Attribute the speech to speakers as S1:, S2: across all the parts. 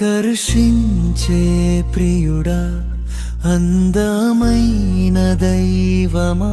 S1: ఆకర్షించే ప్రియుడా అందమైన దైవమా?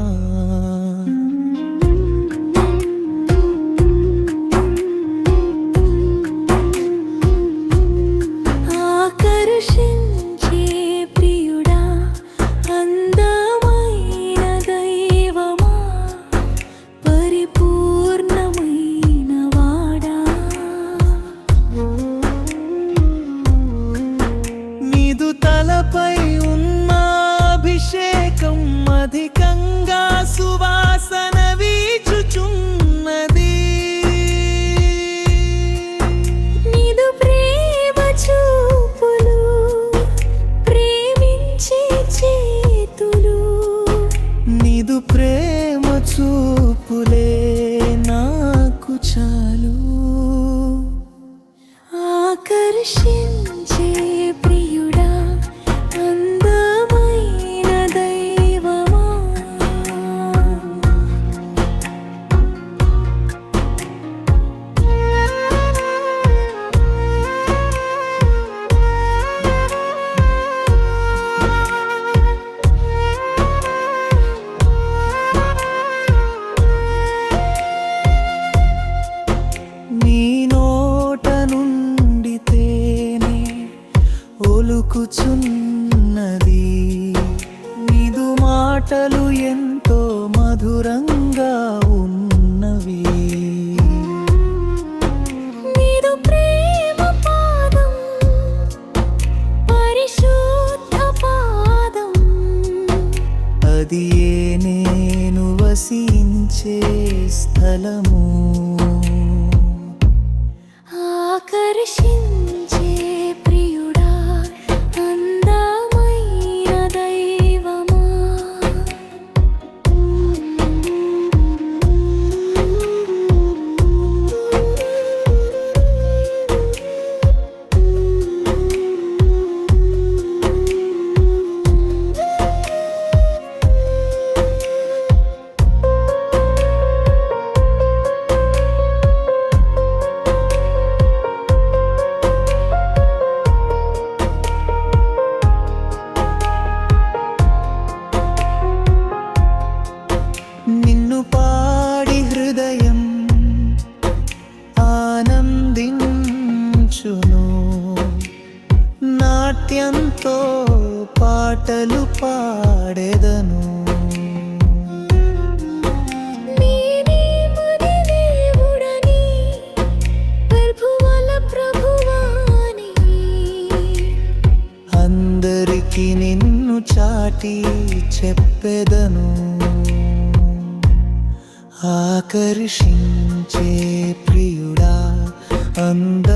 S2: ప్రేమ చూపులే
S1: నాకు చాలు.
S2: ఆకర్షించే
S1: మాటలు ఎంతో మధురంగా ఉన్నవి.
S2: నీదు ప్రేమ పాదం పరిశుద్ధ పాదం.
S1: అది ఏ నేను వసించే స్థలము? నాట్యంతో పాటలు పాడెదను. అందరికి నిన్ను చాటి చెప్పెదను. ఆకర్షించే ప్రియుడా అంద